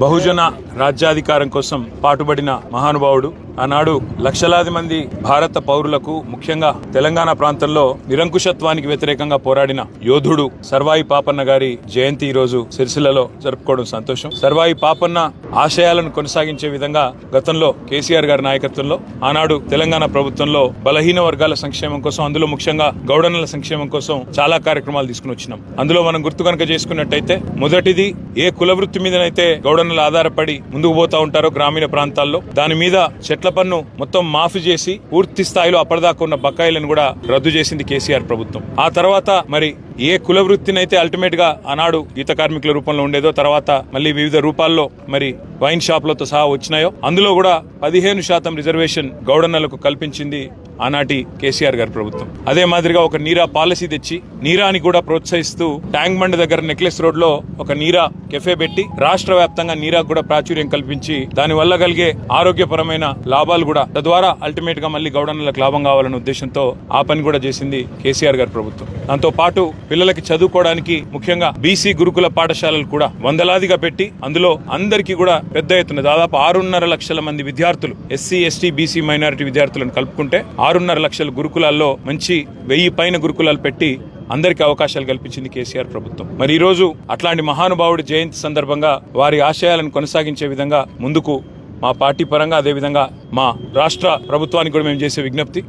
బహుజన రాజ్యాధికారం కోసం పాటుపడిన మహానుభావుడు. ఆనాడు లక్షలాది మంది భారత పౌరులకు ముఖ్యంగా తెలంగాణ ప్రాంతంలో నిరంకుశత్వానికి వ్యతిరేకంగా పోరాడిన యోధుడు సర్వాయి పాపన్న గారి జయంతి ఈ రోజు సిరిసిల్లలో జరుపుకోవడం సంతోషం. సర్వాయి పాపన్న ఆశయాలను కొనసాగించే విధంగా గతంలో కేసీఆర్ గారి నాయకత్వంలో ఆనాడు తెలంగాణ ప్రభుత్వంలో బలహీన వర్గాల సంక్షేమం కోసం అందులో ముఖ్యంగా గౌడనల సంక్షేమం కోసం చాలా కార్యక్రమాలు తీసుకుని వచ్చినాం. అందులో మనం గుర్తు కనుక చేసుకున్నట్టయితే మొదటిది ఏ కుల వృత్తి మీదనైతే గౌడనలు ఆధారపడి ముందుకు పోతా ఉంటారో గ్రామీణ ప్రాంతాల్లో దాని మీద చెట్ల పన్ను మొత్తం మాఫీ చేసి పూర్తి స్థాయిలో అప్పటిదాకా ఉన్న బకాయిలను కూడా రద్దు చేసింది కేసీఆర్ ప్రభుత్వం. ఆ తర్వాత మరి ఏ కుల వృత్తినైతే అల్టిమేట్గా ఆనాడు గీత కార్మికుల రూపంలో ఉండేదో తర్వాత మళ్ళీ వివిధ రూపాల్లో మరి వైన్ షాపులతో సహా వచ్చినాయో అందులో కూడా పదిహేను శాతం రిజర్వేషన్ గౌడన్నలకు కల్పించింది ఆనాటి కేసీఆర్ గారి ప్రభుత్వం. అదే మాదిరిగా ఒక నీరా పాలసీ తెచ్చి నీరాని కూడా ప్రోత్సహిస్తూ ట్యాంక్ బండ్ దగ్గర నెక్లెస్ రోడ్లో ఒక నీరా కెఫే పెట్టి రాష్ట్ర వ్యాప్తంగా నీరా కూడా ప్రాచుర్యం కల్పించి దాని వల్ల కలిగే ఆరోగ్యపరమైన లాభాలు కూడా తద్వారా అల్టిమేట్గా మళ్ళీ గౌడన్నలకు లాభం కావాలనే ఉద్దేశంతో ఆ పని కూడా చేసింది కేసీఆర్ గారి ప్రభుత్వం. దాంతో పాటు పిల్లలకి చదువుకోవడానికి ముఖ్యంగా బీసీ గురుకుల పాఠశాలలు కూడా వందలాదిగా పెట్టి అందులో అందరికీ కూడా పెద్ద ఎత్తున దాదాపు ఆరున్నర లక్షల మంది విద్యార్థులు ఎస్సీ ఎస్టీ బీసీ మైనారిటీ విద్యార్థులను కలుపుకుంటే ఆరున్నర లక్షల గురుకులాల్లో మంచి వెయ్యి పైన గురుకులాలు పెట్టి అందరికీ అవకాశాలు కల్పించింది కేసీఆర్ ప్రభుత్వం. మరి ఈ రోజు అట్లాంటి మహానుభావుడి జయంతి సందర్భంగా వారి ఆశయాలను కొనసాగించే విధంగా ముందుకు మా పార్టీ పరంగా అదేవిధంగా మా రాష్ట్ర ప్రభుత్వానికి కూడా మేము చేసే విజ్ఞప్తి.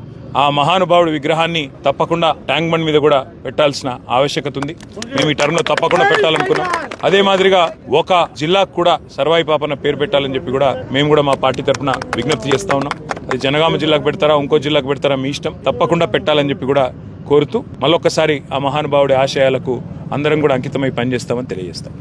ఆ మహానుభావుడి విగ్రహాన్ని తప్పకుండా ట్యాంక్ బండ్ మీద కూడా పెట్టాల్సిన ఆవశ్యకత ఉంది. మేము ఈ టర్మ్ తప్పకుండా పెట్టాలనుకున్నాం. అదే మాదిరిగా ఒక జిల్లాకు కూడా సర్వాయి పాపన్న పేరు పెట్టాలని చెప్పి కూడా మేము కూడా మా పార్టీ తరఫున విజ్ఞప్తి చేస్తా ఉన్నాం. అది జనగామ జిల్లాకు పెడతారా ఇంకో జిల్లాకు పెడతారా మీ ఇష్టం? తప్పకుండా పెట్టాలని చెప్పి కూడా కోరుతూ మళ్ళొక్కసారి ఆ మహానుభావుడి ఆశయాలకు అందరం కూడా అంకితమై పనిచేస్తామని తెలియజేస్తాం.